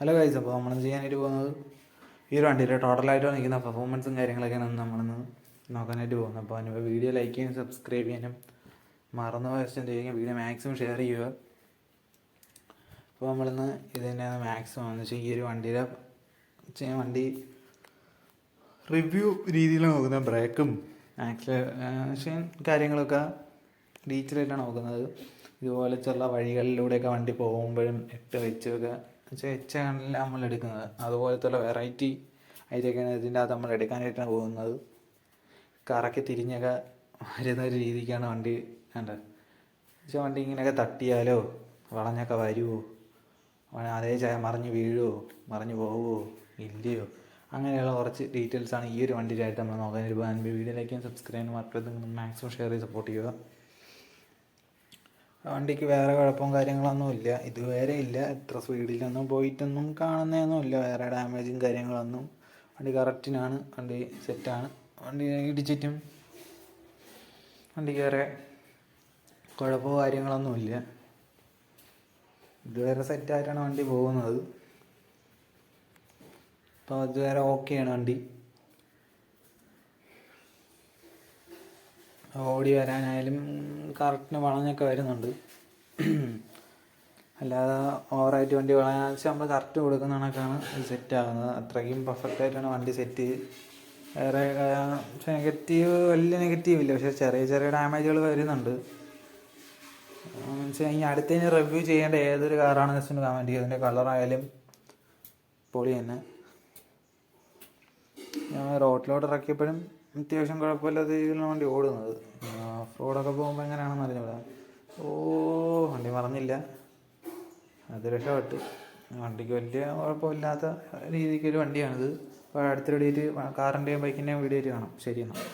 Hello guys അപ്പോൾ നമ്മൾ ചെയ്യാനായിട്ട് പോകുന്നത് ഈ ഒരു വണ്ടിയിൽ ടോട്ടലായിട്ട് നിൽക്കുന്ന പെർഫോമൻസും കാര്യങ്ങളൊക്കെയാണ് നമ്മളിന്ന് നോക്കാനായിട്ട് പോകുന്നത്. അപ്പോൾ അതിന് വീഡിയോ ലൈക്ക് ചെയ്യാനും സബ്സ്ക്രൈബ് ചെയ്യാനും മറന്നു വെച്ചാൽ ചെയ്യുക വീഡിയോ മാക്സിമം ഷെയർ ചെയ്യുക. അപ്പോൾ നമ്മളിന്ന് ഇതിന്റെ മാക്സിമം എന്ന് വെച്ചാൽ ഈ ഒരു വണ്ടിയുടെ വണ്ടി റിവ്യൂ രീതിയിൽ നോക്കുന്ന ബ്രേക്കും ആക്സിലേഷൻ കാര്യങ്ങളൊക്കെ ഡീറ്റെയിൽ ആയിട്ടാണ് നോക്കുന്നത്. ഇതുപോലെ ചില വഴികളിലൂടെയൊക്കെ വണ്ടി പോകുമ്പോഴും എട്ട് വെച്ചൊക്കെ വെച്ചാൽ എച്ച് ആണല്ല നമ്മൾ എടുക്കുന്നത്. അതുപോലത്തുള്ള വെറൈറ്റി ആയിട്ടൊക്കെയാണ് ഇതിന്റെ അകത്ത് നമ്മൾ എടുക്കാനായിട്ടാണ് പോകുന്നത്. കറക്കി തിരിഞ്ഞൊക്കെ വരുന്ന ഒരു രീതിക്കാണ് വണ്ടി വേണ്ടത് പക്ഷേ വണ്ടി ഇങ്ങനെയൊക്കെ തട്ടിയാലോ? വളഞ്ഞൊക്കെ വരുമോ അതേ ചായ മറിഞ്ഞ് വീഴുമോ മറിഞ്ഞ് പോവുമോ ഇല്ലയോ? അങ്ങനെയുള്ള കുറച്ച് ഡീറ്റെയിൽസാണ് ഈ ഒരു വണ്ടിയിലായിട്ട് നമ്മൾ നോക്കാൻ ലൈക്ക് വീഡിയോയിലേക്ക് സബ്സ്ക്രൈബ് മറക്കരുത്. മാക്സിമം ഷെയർ ചെയ്ത് സപ്പോർട്ട് ചെയ്യുക. വണ്ടിക്ക് വേറെ കുഴപ്പവും കാര്യങ്ങളൊന്നും ഇല്ല. ഇതുവരെ ഇല്ല. എത്ര സ്പീഡിലൊന്നും പോയിട്ടൊന്നും കാണുന്നതൊന്നും ഇല്ല. വേറെ ഡാമേജും കാര്യങ്ങളൊന്നും. വണ്ടി കറക്റ്റിനാണ് വണ്ടി സെറ്റാണ് വണ്ടി ഇടിച്ചിട്ടും വണ്ടിക്ക് വേറെ കുഴപ്പമോ കാര്യങ്ങളൊന്നും ഇല്ല. ഇതുവരെ സെറ്റായിട്ടാണ് വണ്ടി പോകുന്നത്. അപ്പോൾ ഇതുവരെ ഓക്കെയാണ് വണ്ടി. ഓടി വരാനായാലും കറക്റ്റിന് വളഞ്ഞൊക്കെ വരുന്നുണ്ട്. അല്ലാതെ ഓവറായിട്ട് വണ്ടി വളയാന്ന് വെച്ചാൽ നമ്മൾ കറക്റ്റ് കൊടുക്കുന്ന കണക്കാണ് സെറ്റ് ആകുന്നത് അത്രയ്ക്കും പെർഫെക്റ്റ് ആയിട്ടാണ് വണ്ടി സെറ്റ് വേറെ നെഗറ്റീവ് വലിയ നെഗറ്റീവ് ഇല്ല. പക്ഷേ ചെറിയ ചെറിയ ഡാമേജുകൾ വരുന്നുണ്ട്. വെച്ചാൽ ഈ ഇനി റിവ്യൂ ചെയ്യേണ്ട ഏതൊരു കാറാണ് ജസ്റ്റ് കമന്റ് ചെയ്യുക അതിന്റെ കളറായാലും പൊളി തന്നെ. ഞാൻ റോഡിലോട്ട് ഇറക്കിയപ്പോഴും അത്യാവശ്യം കുഴപ്പമില്ലാത്ത രീതിയിലാണ് വണ്ടി ഓടുന്നത്. ഓഫ് റോഡൊക്കെ പോകുമ്പോൾ എങ്ങനെയാണെന്ന് അറിഞ്ഞൂടാ. ഓ വണ്ടി മറന്നില്ല അത് രക്ഷപ്പെട്ട് വണ്ടിക്ക് വലിയ കുഴപ്പമില്ലാത്ത രീതിക്കൊരു വണ്ടിയാണിത്. അപ്പോൾ അടുത്തൊരു ഡേറ്റ് കാറിന്റെയും ബൈക്കിന്റെയും വീഡിയോ കാണാം. ശരി എന്നാൽ